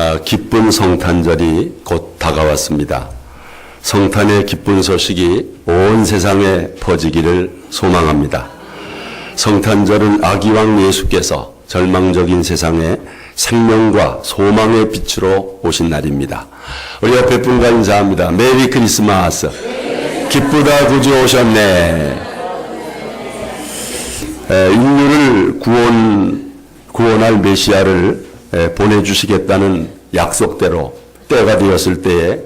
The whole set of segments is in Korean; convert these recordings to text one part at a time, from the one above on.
아, 기쁜 성탄절이 곧 다가왔습니다. 성탄의 기쁜 소식이 온 세상에 퍼지기를 소망합니다. 성탄절은 아기왕 예수께서 절망적인 세상에 생명과 소망의 빛으로 오신 날입니다. 우리 옆에 분과 인사합니다. 메리 크리스마스. 기쁘다 구주 오셨네. 에, 인류를 구원, 구원할 메시아를 에, 보내주시겠다는 약속대로 때가 되었을 때에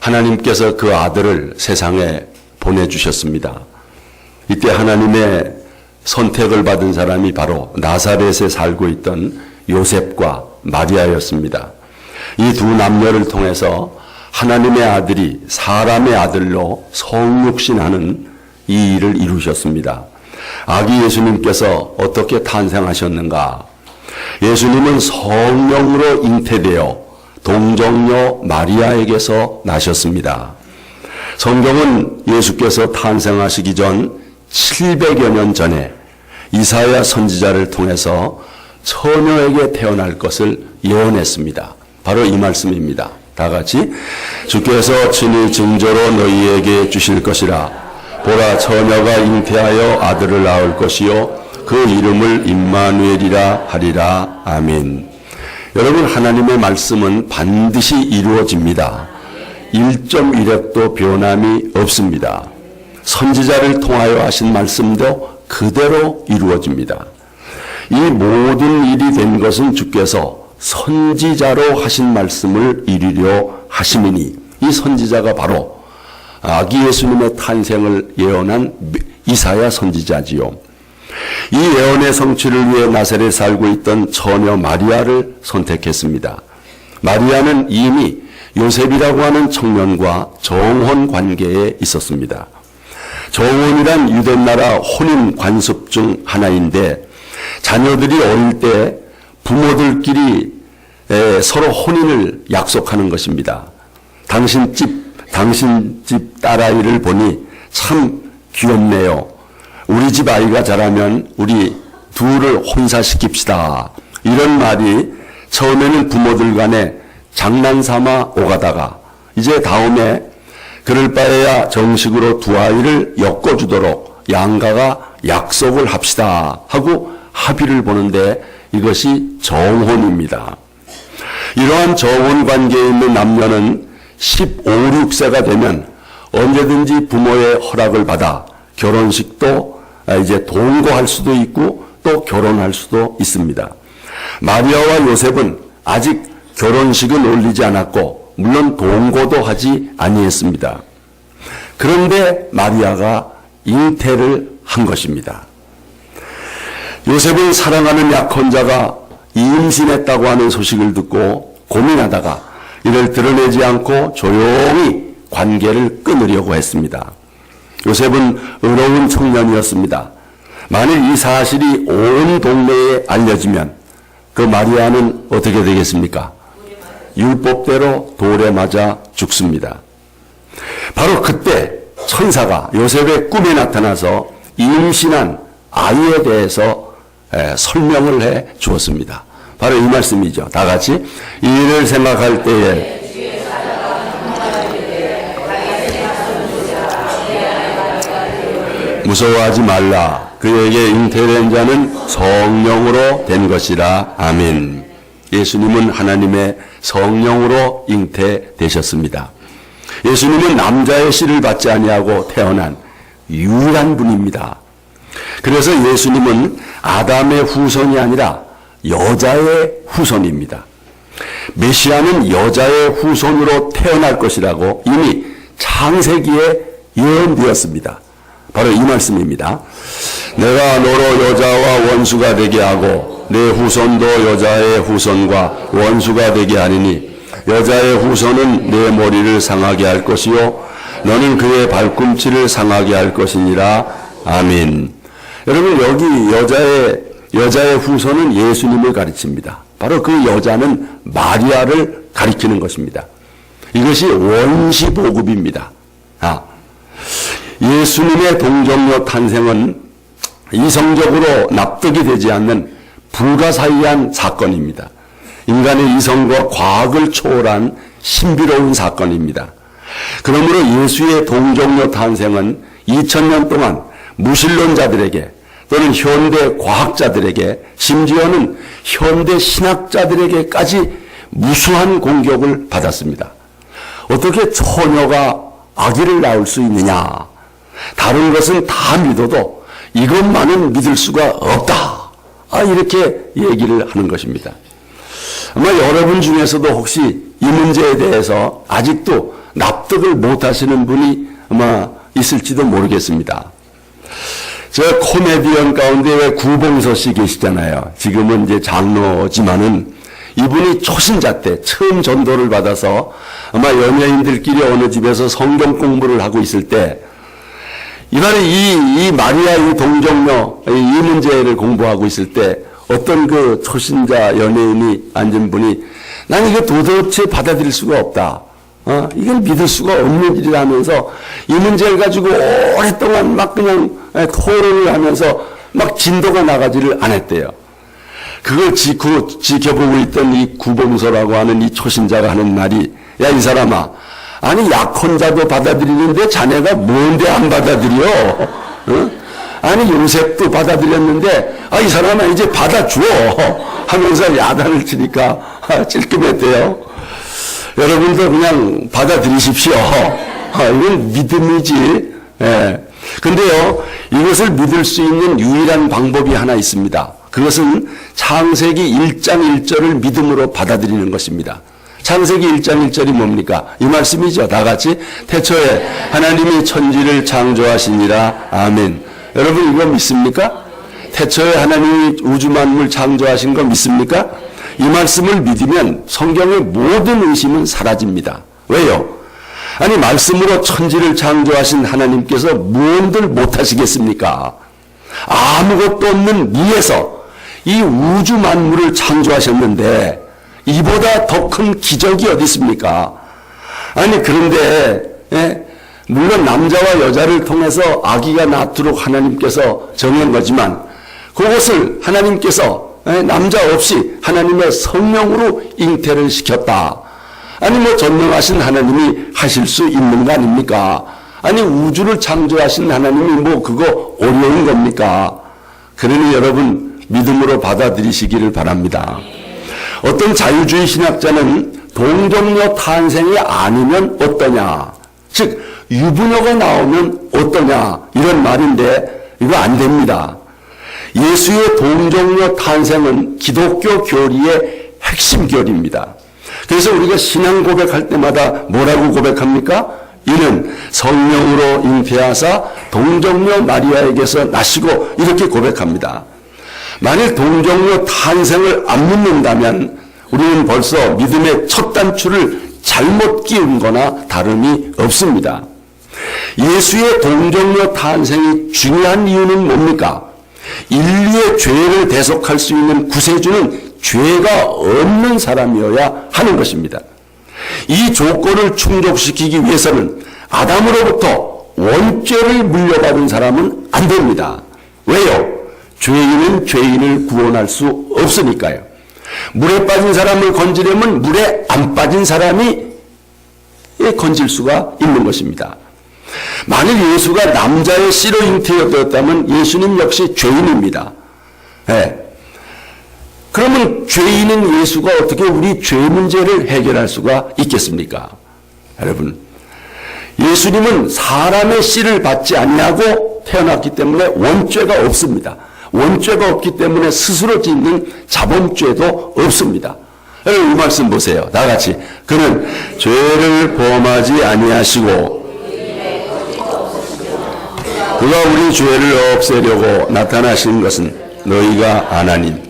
하나님께서 그 아들을 세상에 보내주셨습니다. 이때 하나님의 선택을 받은 사람이 바로 나사렛에 살고 있던 요셉과 마리아였습니다. 이 두 남녀를 통해서 하나님의 아들이 사람의 아들로 성육신하는 이 일을 이루셨습니다. 아기 예수님께서 어떻게 탄생하셨는가? 예수님은 성령으로 잉태되어 동정녀 마리아에게서 나셨습니다. 성경은 예수께서 탄생하시기 전 700여 년 전에 이사야 선지자를 통해서 처녀에게 태어날 것을 예언했습니다. 바로 이 말씀입니다. 다 같이 주께서 친히 증조로 너희에게 주실 것이라 보라 처녀가 잉태하여 아들을 낳을 것이요 그 이름을 임마누엘이라 하리라 아멘. 여러분 하나님의 말씀은 반드시 이루어집니다. 1.1획도 변함이 없습니다. 선지자를 통하여 하신 말씀도 그대로 이루어집니다. 이 모든 일이 된 것은 주께서 선지자로 하신 말씀을 이루려 하심이니 이 선지자가 바로 아기 예수님의 탄생을 예언한 이사야 선지자지요. 이 예언의 성취를 위해 나사렛에 살고 있던 처녀 마리아를 선택했습니다. 마리아는 이미 요셉이라고 하는 청년과 정혼 관계에 있었습니다. 정혼이란 유대 나라 혼인 관습 중 하나인데 자녀들이 어릴 때 부모들끼리 서로 혼인을 약속하는 것입니다. 당신 집, 당신 집 딸아이를 보니 참 귀엽네요. 우리 집 아이가 자라면 우리 둘을 혼사시킵시다. 이런 말이 처음에는 부모들 간에 장난삼아 오가다가 이제 다음에 그럴 바에야 정식으로 두 아이를 엮어주도록 양가가 약속을 합시다 하고 합의를 보는데 이것이 정혼입니다. 이러한 정혼 관계에 있는 남녀는 15, 6세가 되면 언제든지 부모의 허락을 받아 결혼식도 이제 동거할 수도 있고 또 결혼할 수도 있습니다. 마리아와 요셉은 아직 결혼식은 올리지 않았고 물론 동거도 하지 아니했습니다. 그런데 마리아가 잉태를 한 것입니다. 요셉은 사랑하는 약혼자가 임신했다고 하는 소식을 듣고 고민하다가 이를 드러내지 않고 조용히 관계를 끊으려고 했습니다. 요셉은 의로운 청년이었습니다. 만일 이 사실이 온 동네에 알려지면 그 마리아는 어떻게 되겠습니까? 율법대로 돌에 맞아 죽습니다. 바로 그때 천사가 요셉의 꿈에 나타나서 임신한 아이에 대해서 설명을 해 주었습니다. 바로 이 말씀이죠. 다 같이 이 일을 생각할 때에 무서워하지 말라. 그에게 잉태된 자는 성령으로 된 것이라. 아멘. 예수님은 하나님의 성령으로 잉태되셨습니다. 예수님은 남자의 씨를 받지 아니하고 태어난 유일한 분입니다. 그래서 예수님은 아담의 후손이 아니라 여자의 후손입니다. 메시아는 여자의 후손으로 태어날 것이라고 이미 창세기에 예언되었습니다. 바로 이 말씀입니다. 내가 너로 여자와 원수가 되게 하고 내 후손도 여자의 후손과 원수가 되게 하리니 여자의 후손은 내 머리를 상하게 할 것이요 너는 그의 발꿈치를 상하게 할 것이니라 아멘. 여러분 여기 여자의 여자의 후손은 예수님을 가르칩니다. 바로 그 여자는 마리아를 가리키는 것입니다. 이것이 원시 보급입니다. 아, 예수님의 동정녀 탄생은 이성적으로 납득이 되지 않는 불가사의한 사건입니다. 인간의 이성과 과학을 초월한 신비로운 사건입니다. 그러므로 예수의 동정녀 탄생은 2000년 동안 무신론자들에게 또는 현대 과학자들에게 심지어는 현대 신학자들에게까지 무수한 공격을 받았습니다. 어떻게 처녀가 아기를 낳을 수 있느냐? 다른 것은 다 믿어도 이것만은 믿을 수가 없다. 아, 이렇게 얘기를 하는 것입니다. 아마 여러분 중에서도 혹시 이 문제에 대해서 아직도 납득을 못 하시는 분이 아마 있을지도 모르겠습니다. 저 코미디언 가운데 왜 구봉서 씨 계시잖아요. 지금은 이제 장로지만은 이분이 초신자 때 처음 전도를 받아서 아마 연예인들끼리 어느 집에서 성경 공부를 하고 있을 때 이번에 이, 이 마리아 이 동정녀 이 문제를 공부하고 있을 때 어떤 그 초신자 연예인이 앉은 분이 난 이거 도대체 받아들일 수가 없다. 어, 이건 믿을 수가 없는 일이라 하면서 이 문제를 가지고 오랫동안 막 그냥 예, 토론을 하면서 막 진도가 나가지를 않았대요. 그걸 지고, 지켜보고 있던 이 구봉서라고 하는 이 초신자가 하는 말이 야, 이 사람아. 아니, 약혼 자도 받아들이는데 자네가 뭔데 안 받아들여? 어? 아니, 요셉도 받아들였는데, 아, 이 사람아, 이제 받아줘. 하면서 야단을 치니까, 아, 찔끔했대요. 여러분도 그냥 받아들이십시오. 아, 이건 믿음이지. 예. 근데요, 이것을 믿을 수 있는 유일한 방법이 하나 있습니다. 그것은 창세기 1장 1절을 믿음으로 받아들이는 것입니다. 창세기 1장 1절이 뭡니까? 이 말씀이죠. 다 같이 태초에 하나님이 천지를 창조하시니라. 아멘. 여러분 이거 믿습니까? 태초에 하나님이 우주 만물 창조하신 거 믿습니까? 이 말씀을 믿으면 성경의 모든 의심은 사라집니다. 왜요? 아니 말씀으로 천지를 창조하신 하나님께서 무언들 못하시겠습니까? 아무것도 없는 무에서 이 우주 만물을 창조하셨는데 이보다 더 큰 기적이 어디 있습니까? 아니 그런데 예? 물론 남자와 여자를 통해서 아기가 낳도록 하나님께서 정한 거지만 그것을 하나님께서 예? 남자 없이 하나님의 성령으로 잉태를 시켰다. 아니 뭐 전능하신 하나님이 하실 수 있는 거 아닙니까? 아니 우주를 창조하신 하나님이 뭐 그거 어려운 겁니까? 그러니 여러분 믿음으로 받아들이시기를 바랍니다. 어떤 자유주의 신학자는 동정녀 탄생이 아니면 어떠냐? 즉 유부녀가 나오면 어떠냐? 이런 말인데 이거 안 됩니다. 예수의 동정녀 탄생은 기독교 교리의 핵심 교리입니다. 그래서 우리가 신앙 고백할 때마다 뭐라고 고백합니까? 이는 성령으로 잉태하사 동정녀 마리아에게서 나시고 이렇게 고백합니다. 만일 동정녀 탄생을 안 믿는다면 우리는 벌써 믿음의 첫 단추를 잘못 끼운 거나 다름이 없습니다. 예수의 동정녀 탄생이 중요한 이유는 뭡니까? 인류의 죄를 대속할 수 있는 구세주는 죄가 없는 사람이어야 하는 것입니다. 이 조건을 충족시키기 위해서는 아담으로부터 원죄를 물려받은 사람은 안 됩니다. 왜요? 죄인은 죄인을 구원할 수 없으니까요. 물에 빠진 사람을 건지려면 물에 안 빠진 사람이 건질 수가 있는 것입니다. 만일 예수가 남자의 씨로 잉태되었다면 예수님 역시 죄인입니다. 네. 그러면 죄인인 예수가 어떻게 우리 죄 문제를 해결할 수가 있겠습니까? 여러분, 예수님은 사람의 씨를 받지 않냐고 태어났기 때문에 원죄가 없습니다. 원죄가 없기 때문에 스스로 짓는 자본죄도 없습니다. 여러분 이 말씀 보세요. 다 같이 그는 죄를 범하지 아니하시고 그가 우리 죄를 없애려고 나타나신 것은 너희가 아나님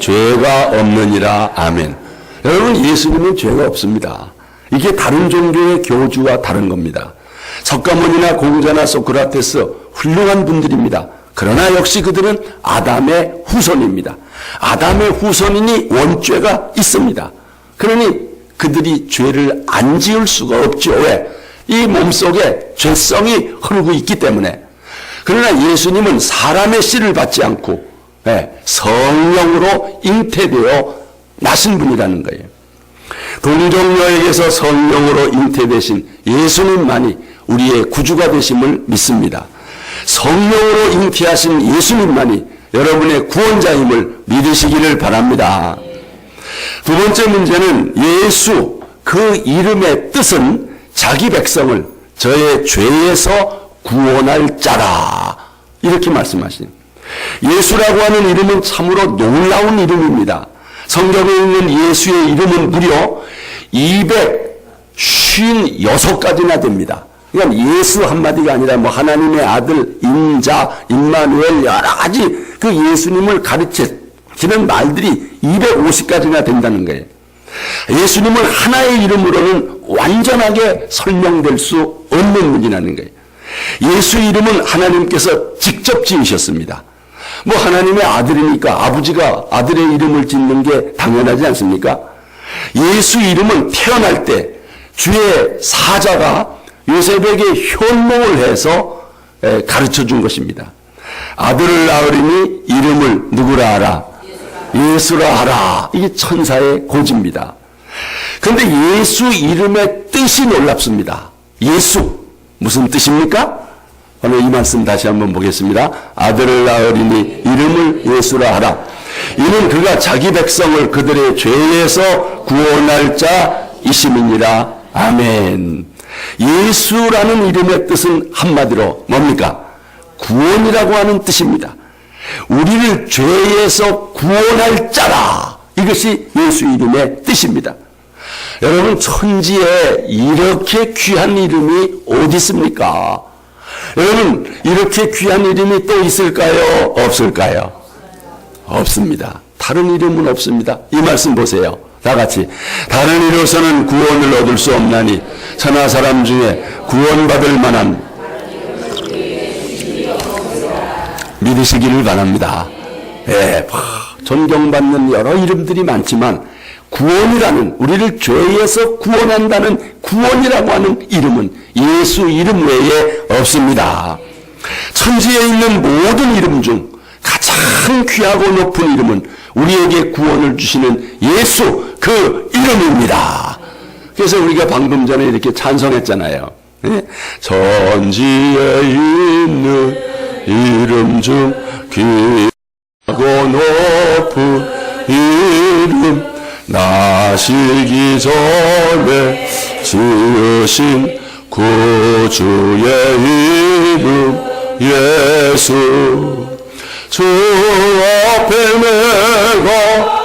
죄가 없느니라 아멘. 여러분 예수님은 죄가 없습니다. 이게 다른 종교의 교주와 다른 겁니다. 석가모니나 공자나 소크라테스 훌륭한 분들입니다. 그러나 역시 그들은 아담의 후손입니다. 아담의 후손이니 원죄가 있습니다. 그러니 그들이 죄를 안 지을 수가 없죠. 왜? 이 몸속에 죄성이 흐르고 있기 때문에. 그러나 예수님은 사람의 씨를 받지 않고 네, 성령으로 잉태되어 나신 분이라는 거예요. 동정녀에게서 성령으로 잉태되신 예수님만이 우리의 구주가 되심을 믿습니다. 성령으로 잉태하신 예수님만이 여러분의 구원자임을 믿으시기를 바랍니다. 두 번째 문제는 예수 그 이름의 뜻은 자기 백성을 저의 죄에서 구원할 자라 이렇게 말씀하신 예수라고 하는 이름은 참으로 놀라운 이름입니다. 성경에 있는 예수의 이름은 무려 256가지나 됩니다. 그러니까 예수 한마디가 아니라 뭐 하나님의 아들, 인자, 임마누엘 여러 가지 그 예수님을 가르치는 말들이 250가지나 된다는 거예요. 예수님을 하나의 이름으로는 완전하게 설명될 수 없는 분이라는 거예요. 예수 이름은 하나님께서 직접 지으셨습니다. 뭐 하나님의 아들이니까 아버지가 아들의 이름을 짓는 게 당연하지 않습니까? 예수 이름은 태어날 때 주의 사자가 요셉에게 현몽을 해서 가르쳐 준 것입니다. 아들을 낳으리니 이름을 누구라 하라? 예수라 하라. 이게 천사의 고지입니다. 그런데 예수 이름의 뜻이 놀랍습니다. 예수. 무슨 뜻입니까? 오늘 이 말씀 다시 한번 보겠습니다. 아들을 낳으리니 이름을 예수라 하라. 이는 그가 자기 백성을 그들의 죄에서 구원할 자이심이니라. 아멘. 예수라는 이름의 뜻은 한마디로 뭡니까? 구원이라고 하는 뜻입니다. 우리를 죄에서 구원할 자라. 이것이 예수 이름의 뜻입니다. 여러분, 천지에 이렇게 귀한 이름이 어디 있습니까? 여러분, 이렇게 귀한 이름이 또 있을까요? 없을까요? 없습니다. 다른 이름은 없습니다. 이 말씀 보세요. 다 같이. 다른 이로서는 구원을 얻을 수 없나니, 천하 사람 중에 구원받을 만한 믿으시기를 바랍니다. 예, 존경받는 여러 이름들이 많지만 구원이라는 우리를 죄에서 구원한다는 구원이라고 하는 이름은 예수 이름 외에 없습니다. 천지에 있는 모든 이름 중 가장 귀하고 높은 이름은 우리에게 구원을 주시는 예수 그 이름입니다. 그래서 우리가 방금 전에 이렇게 찬송했잖아요. 예? 천지에 있는 이름 중 귀하고 높은 이름 나시기 전에 지으신 구주의 이름 예수 주 앞에 내가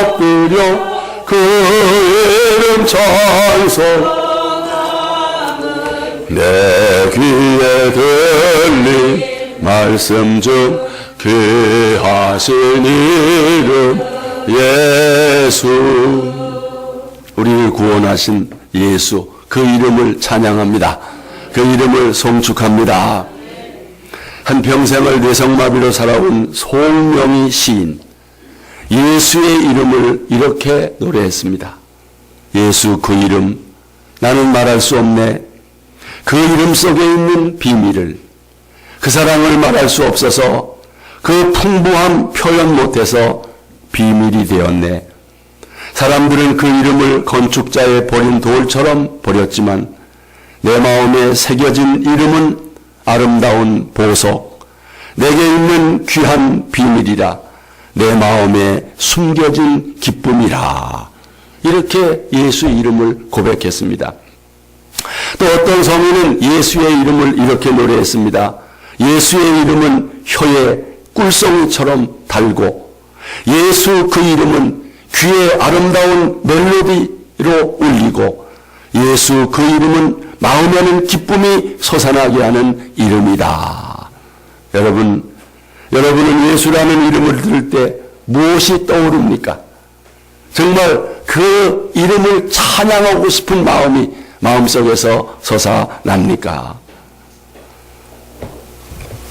엎드려 그 이름 찬송 내 귀에 들린 말씀 중 귀하신 이름 예수 우리를 구원하신 예수 그 이름을 찬양합니다. 그 이름을 송축합니다. 한 평생을 뇌성마비로 살아온 송명희 시인 예수의 이름을 이렇게 노래했습니다. 예수 그 이름 나는 말할 수 없네. 그 이름 속에 있는 비밀을 그 사랑을 말할 수 없어서 그 풍부함 표현 못해서 비밀이 되었네. 사람들은 그 이름을 건축자의 버린 돌처럼 버렸지만 내 마음에 새겨진 이름은 아름다운 보석, 내게 있는 귀한 비밀이라 내 마음에 숨겨진 기쁨이라. 이렇게 예수 이름을 고백했습니다. 또 어떤 성인은 예수의 이름을 이렇게 노래했습니다. 예수의 이름은 혀에 꿀송이처럼 달고 예수 그 이름은 귀에 아름다운 멜로디로 울리고 예수 그 이름은 마음에는 기쁨이 솟아나게 하는 이름이다. 여러분, 여러분은 예수라는 이름을 들을 때 무엇이 떠오릅니까? 정말 그 이름을 찬양하고 싶은 마음이 마음속에서 솟아납니까?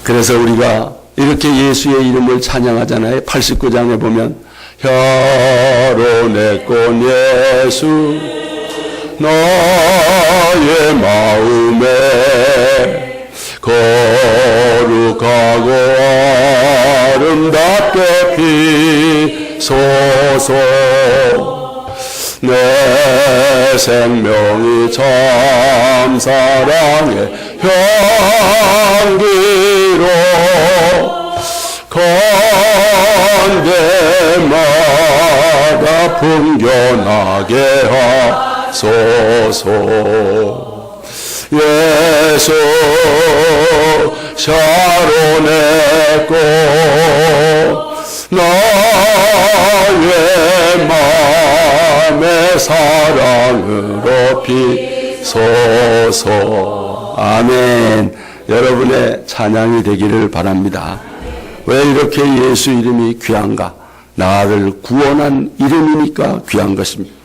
그래서 우리가 이렇게 예수의 이름을 찬양하잖아요. 89장에 보면 혀로 내꼰 예수 너의 마음에 거룩하고 아름답게 내 생명이 참 사랑의 향기로 건대마다 풍겨나게 하소서 예수 샤론의 꽃 나의 맘의 사랑으로 비소서. 아멘. 여러분의 찬양이 되기를 바랍니다. 왜 이렇게 예수 이름이 귀한가? 나를 구원한 이름이니까 귀한 것입니다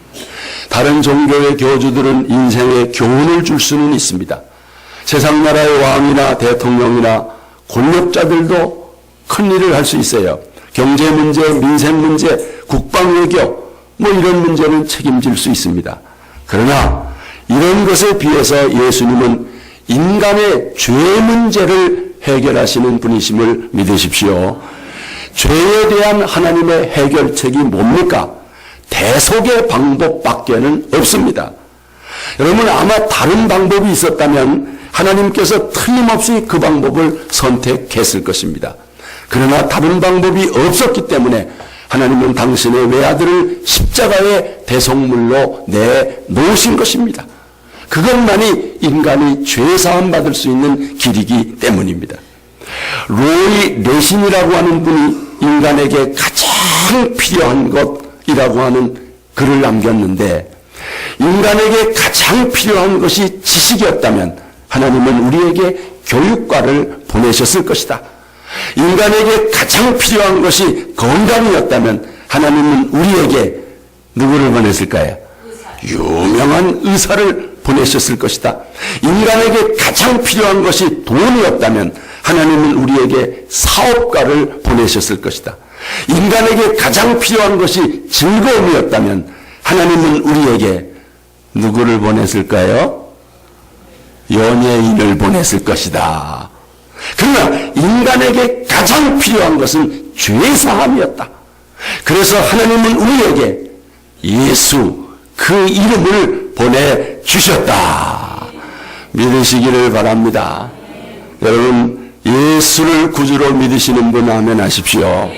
다른 종교의 교주들은 인생에 교훈을 줄 수는 있습니다. 세상 나라의 왕이나 대통령이나 권력자들도 큰 일을 할 수 있어요. 경제 문제, 민생 문제, 국방 외교 뭐 이런 문제는 책임질 수 있습니다. 그러나 이런 것에 비해서 예수님은 인간의 죄 문제를 해결하시는 분이심을 믿으십시오. 죄에 대한 하나님의 해결책이 뭡니까? 대속의 방법밖에는 없습니다. 여러분 아마 다른 방법이 있었다면 하나님께서 틀림없이 그 방법을 선택했을 것입니다. 그러나 다른 방법이 없었기 때문에 하나님은 당신의 외아들을 십자가의 대속물로 내놓으신 것입니다. 그것만이 인간이 죄사함 받을 수 있는 길이기 때문입니다. 로이 레신이라고 하는 분이 인간에게 가장 필요한 것 이라고 하는 글을 남겼는데 인간에게 가장 필요한 것이 지식이었다면 하나님은 우리에게 교육과를 보내셨을 것이다. 인간에게 가장 필요한 것이 건강이었다면 하나님은 우리에게 누구를 보냈을까요? 유명한 의사를 보내셨을 것이다. 인간에게 가장 필요한 것이 돈이었다면 하나님은 우리에게 사업가를 보내셨을 것이다. 인간에게 가장 필요한 것이 즐거움이었다면 하나님은 우리에게 누구를 보냈을까요? 연예인을 보냈을 것이다. 그러나 인간에게 가장 필요한 것은 죄사함이었다. 그래서 하나님은 우리에게 예수 그 이름을 보내주셨다. 믿으시기를 바랍니다. 여러분 예수를 구주로 믿으시는 분 하면 하십시오.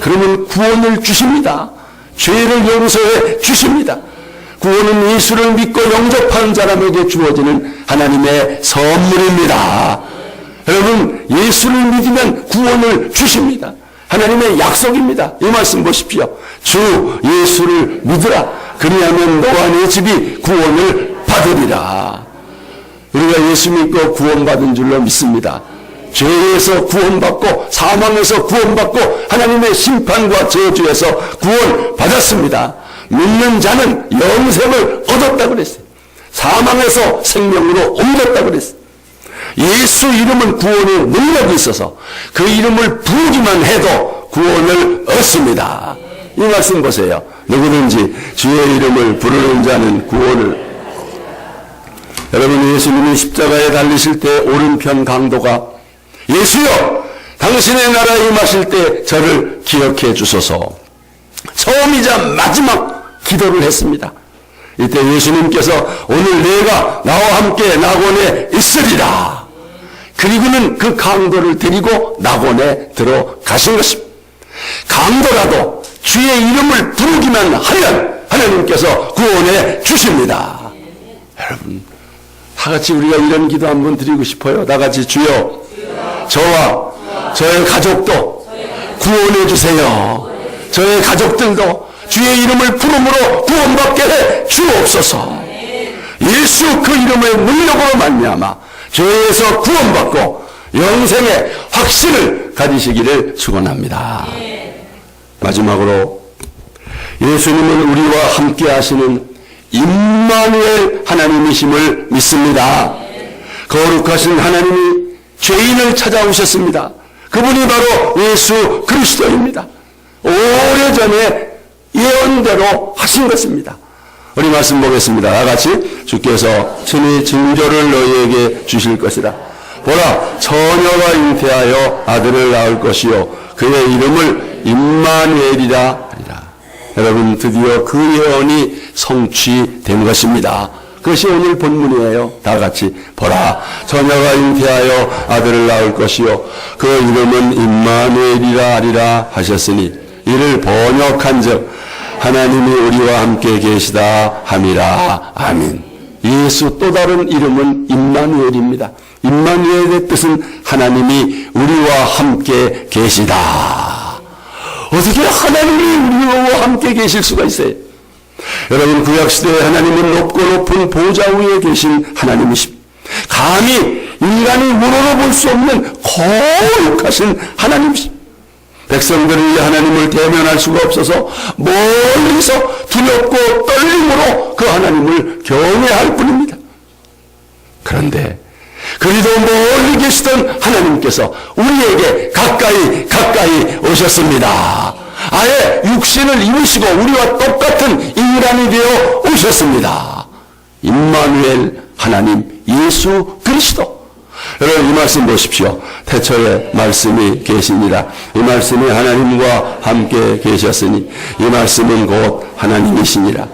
그러면 구원을 주십니다. 죄를 용서해 주십니다. 구원은 예수를 믿고 영접하는 사람에게 주어지는 하나님의 선물입니다. 여러분 예수를 믿으면 구원을 주십니다. 하나님의 약속입니다. 이 말씀 보십시오. 주 예수를 믿으라. 그리하면 너와 내 집이 구원을 받으리라. 우리가 예수 믿고 구원받은 줄로 믿습니다. 죄에서 구원받고 사망에서 구원받고 하나님의 심판과 저주에서 구원받았습니다. 믿는 자는 영생을 얻었다고 그랬어요. 사망에서 생명으로 옮겼다고 그랬어요. 예수 이름은 구원의 능력이 있어서 그 이름을 부르기만 해도 구원을 얻습니다. 이 말씀 보세요. 누구든지 주의 이름을 부르는 자는 구원을 여러분 예수님이 십자가에 달리실 때 오른편 강도가 예수여 당신의 나라에 임하실 때 저를 기억해 주소서 처음이자 마지막 기도를 했습니다. 이때 예수님께서 오늘 내가 나와 함께 낙원에 있으리라. 그리고는 그 강도를 데리고 낙원에 들어가신 것입니다. 강도라도 주의 이름을 부르기만 하면 하나님께서 구원해 주십니다. 여러분, 다 같이 우리가 이런 기도 한번 드리고 싶어요. 다 같이 주여, 저와 저의 가족도 구원해 주세요. 저의 가족들도 주의 이름을 부름으로 구원받게 해 주옵소서. 예수 그 이름의 능력으로 말미암아 죄에서 구원받고 영생의 확신을 가지시기를 축원합니다. 마지막으로 예수님은 우리와 함께 하시는 임마누엘 하나님이심을 믿습니다. 거룩하신 하나님이 죄인을 찾아오셨습니다. 그분이 바로 예수 그리스도입니다. 오래전에 예언대로 하신 것입니다. 우리 말씀 보겠습니다. 다 같이 주께서 친히 징조를 너희에게 주실 것이다. 보라 처녀가 잉태하여 아들을 낳을 것이요 그의 이름을 임마누엘이라 하리라. 여러분 드디어 그 예언이 성취된 것입니다. 그것이 오늘 본문이에요. 다 같이 보라 처녀가 잉태하여 아들을 낳을 것이요 그 이름은 임마누엘이라 하리라 하셨으니 이를 번역한즉 하나님이 우리와 함께 계시다 함이라 아멘. 예수 또 다른 이름은 임마누엘입니다. 임마누엘의 뜻은 하나님이 우리와 함께 계시다. 어떻게 하나님이 우리와 함께 계실 수가 있어요? 여러분 구약시대에 하나님은 높고 높은 보좌 위에 계신 하나님이십니다. 감히 인간이 우러러 볼 수 없는 거룩하신 하나님이십니다. 백성들이 하나님을 대면할 수가 없어서 멀리서 두렵고 떨림으로 그 하나님을 경외할 뿐입니다. 그런데 그리도 멀리 계시던 하나님께서 우리에게 가까이 가까이 오셨습니다. 아예 육신을 입으시고 우리와 똑같은 인간이 되어 오셨습니다. 임마누엘 하나님 예수 그리스도 여러분 이 말씀 보십시오. 태초에 말씀이 계시니라. 이 말씀이 하나님과 함께 계셨으니 이 말씀은 곧 하나님이시니라.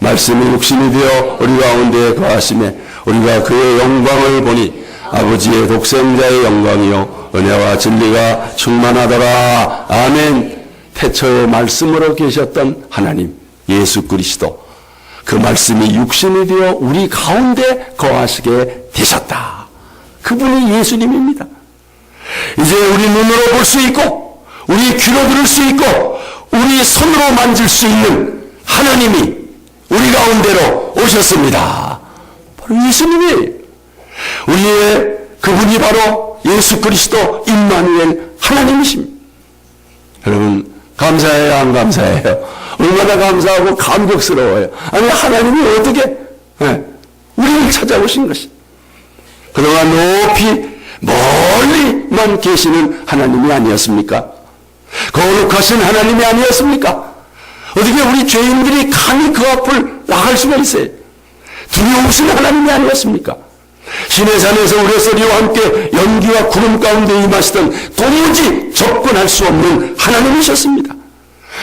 말씀이 육신이 되어 우리 가운데 거하심에 우리가 그의 영광을 보니 아버지의 독생자의 영광이요 은혜와 진리가 충만하더라. 아멘. 태초에 말씀으로 계셨던 하나님 예수 그리스도 그 말씀이 육신이 되어 우리 가운데 거하시게 되셨다. 그분이 예수님입니다. 이제 우리 눈으로 볼 수 있고, 우리 귀로 들을 수 있고, 우리 손으로 만질 수 있는 하나님이 우리 가운데로 오셨습니다. 바로 예수님이 우리의 그분이 바로 예수 그리스도 임마누엘 하나님이십니다. 여러분 감사해요 안 감사해요? 얼마나 감사하고 감격스러워요. 아니 하나님이 어떻게 예, 우리를 찾아오신 것이 그동안 높이 멀리만 계시는 하나님이 아니었습니까? 거룩하신 하나님이 아니었습니까? 어떻게 우리 죄인들이 감히 그 앞을 나갈 수가 있어요? 두려우신 하나님이 아니었습니까? 신의 산에서 우레소리와 함께 연기와 구름 가운데 임하시던 도무지 접근할 수 없는 하나님이셨습니다.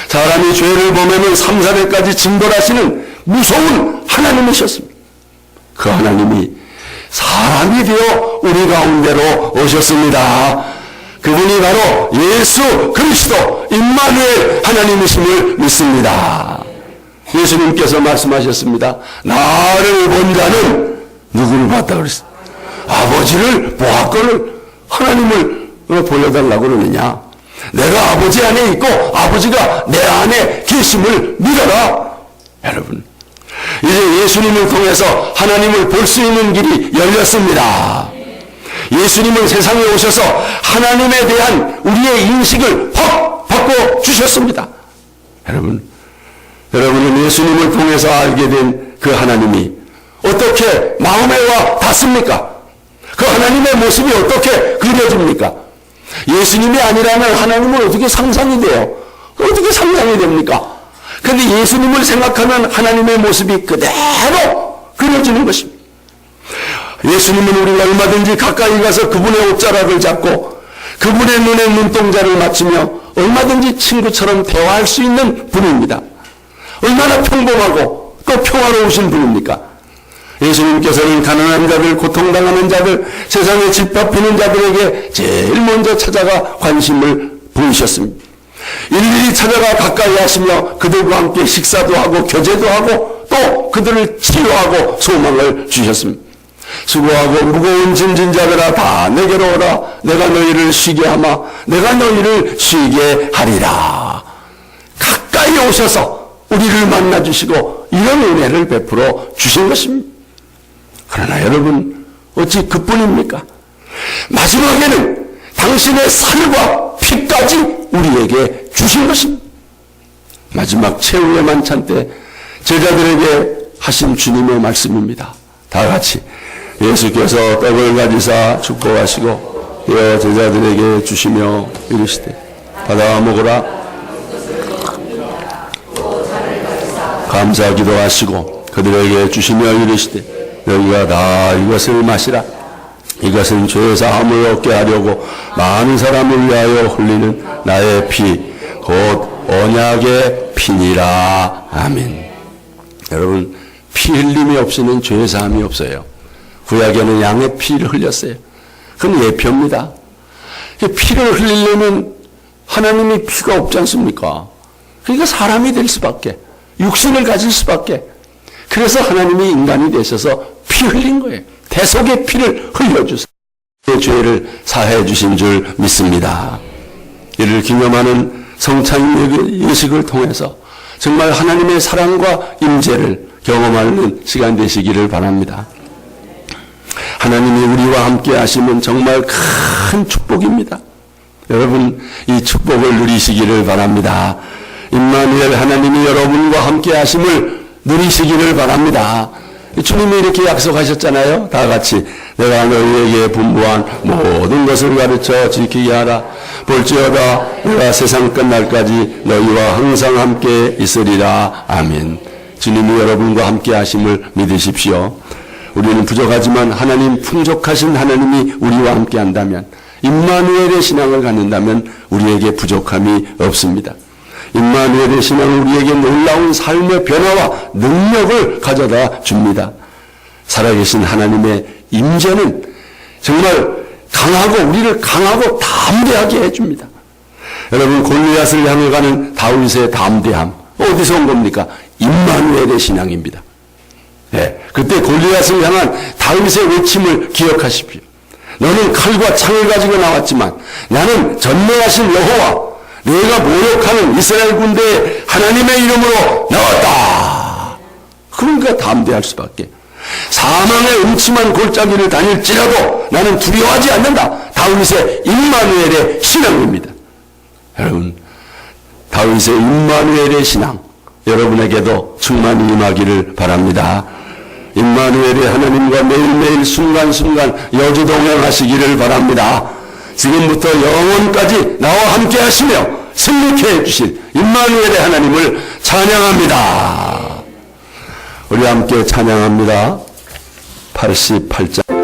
사람이 죄를 보면은 삼사대까지 징벌하시는 무서운 하나님이셨습니다. 그 하나님이 사람이 되어 우리 가운데로 오셨습니다. 그분이 바로 예수 그리스도 임마누엘 하나님이심을 믿습니다. 예수님께서 말씀하셨습니다. 나를 본 자는 누구를 봤다 그랬어? 아버지를 보았거늘 하나님을 보여달라고 그러느냐? 내가 아버지 안에 있고 아버지가 내 안에 계심을 믿어라. 여러분, 이제 예수님을 통해서 하나님을 볼 수 있는 길이 열렸습니다. 예수님은 세상에 오셔서 하나님에 대한 우리의 인식을 확 바꿔 주셨습니다. 여러분, 여러분은 예수님을 통해서 알게 된 그 하나님이 어떻게 마음에 와 닿습니까? 그 하나님의 모습이 어떻게 그려집니까? 예수님이 아니라면 하나님은 어떻게 상상이 돼요? 어떻게 상상이 됩니까? 근데 예수님을 생각하면 하나님의 모습이 그대로 그려지는 것입니다. 예수님은 우리가 얼마든지 가까이 가서 그분의 옷자락을 잡고 그분의 눈에 눈동자를 맞추며 얼마든지 친구처럼 대화할 수 있는 분입니다. 얼마나 평범하고 또 평화로우신 분입니까? 예수님께서는 가난한 자들, 고통당하는 자들, 세상에 짓밟히는 자들에게 제일 먼저 찾아가 관심을 보이셨습니다. 일일이 찾아가 가까이 하시며 그들과 함께 식사도 하고 교제도 하고 또 그들을 치료하고 소망을 주셨습니다. 수고하고 무거운 짐진 자들아 다 내게로 오라 내가 너희를 쉬게 하마 내가 너희를 쉬게 하리라 가까이 오셔서 우리를 만나 주시고 이런 은혜를 베풀어 주신 것입니다. 그러나 여러분 어찌 그뿐입니까? 마지막에는 당신의 살과 피까지 우리에게 주신 것입니다. 마지막 최후의 만찬 때 제자들에게 하신 주님의 말씀입니다. 다 같이 예수께서 떡을 가지사 축복하시고 이어 제자들에게 주시며 이르시되 받아 먹으라 감사 기도하시고 그들에게 주시며 이르시되 너희가 다 이것을 마시라 이것은 죄 사함을 얻게 하려고 많은 사람을 위하여 흘리는 나의 피 곧 언약의 피니라. 아멘. 여러분, 피 흘림이 없이는 죄 사함이 없어요. 구약에는 양의 피를 흘렸어요. 그건 예표입니다. 이 피를 흘리려면 하나님이 피가 없지 않습니까? 그러니까 사람이 될 수밖에, 육신을 가질 수밖에. 그래서 하나님이 인간이 되셔서 피 흘린 거예요. 대속의 피를 흘려주세요. 내 죄를 사해 주신 줄 믿습니다. 이를 기념하는 성찬 예식을 통해서 정말 하나님의 사랑과 임재를 경험하는 시간 되시기를 바랍니다. 하나님이 우리와 함께 하시면 정말 큰 축복입니다. 여러분 이 축복을 누리시기를 바랍니다. 임마누엘 하나님이 여러분과 함께 하심을 누리시기를 바랍니다. 주님이 이렇게 약속하셨잖아요. 다 같이 내가 너희에게 분부한 모든 것을 가르쳐 지키게 하라. 볼지어다 내가 세상 끝날까지 너희와 항상 함께 있으리라. 아멘. 주님이 여러분과 함께 하심을 믿으십시오. 우리는 부족하지만 하나님 풍족하신 하나님이 우리와 함께 한다면 임마누엘의 신앙을 갖는다면 우리에게 부족함이 없습니다. 임마누엘의 신앙은 우리에게 놀라운 삶의 변화와 능력을 가져다 줍니다. 살아계신 하나님의 임재는 정말 강하고 우리를 강하고 담대하게 해줍니다. 여러분 골리앗을 향해 가는 다윗의 담대함 어디서 온 겁니까? 임마누엘의 신앙입니다. 예, 그때 골리앗을 향한 다윗의 외침을 기억하십시오. 너는 칼과 창을 가지고 나왔지만 나는 전능하신 여호와 내가 모욕하는 이스라엘 군대의 하나님의 이름으로 나왔다. 그러니까 담대할 수밖에. 사망의 음침한 골짜기를 다닐지라도 나는 두려워하지 않는다. 다윗의 임마누엘의 신앙입니다. 여러분, 다윗의 임마누엘의 신앙 여러분에게도 충만히 임하기를 바랍니다. 임마누엘의 하나님과 매일매일 순간순간 여주동행하시기를 바랍니다. 지금부터 영원까지 나와 함께 하시며 승리케 해주실 임마누엘의 하나님을 찬양합니다. 우리 함께 찬양합니다. 88장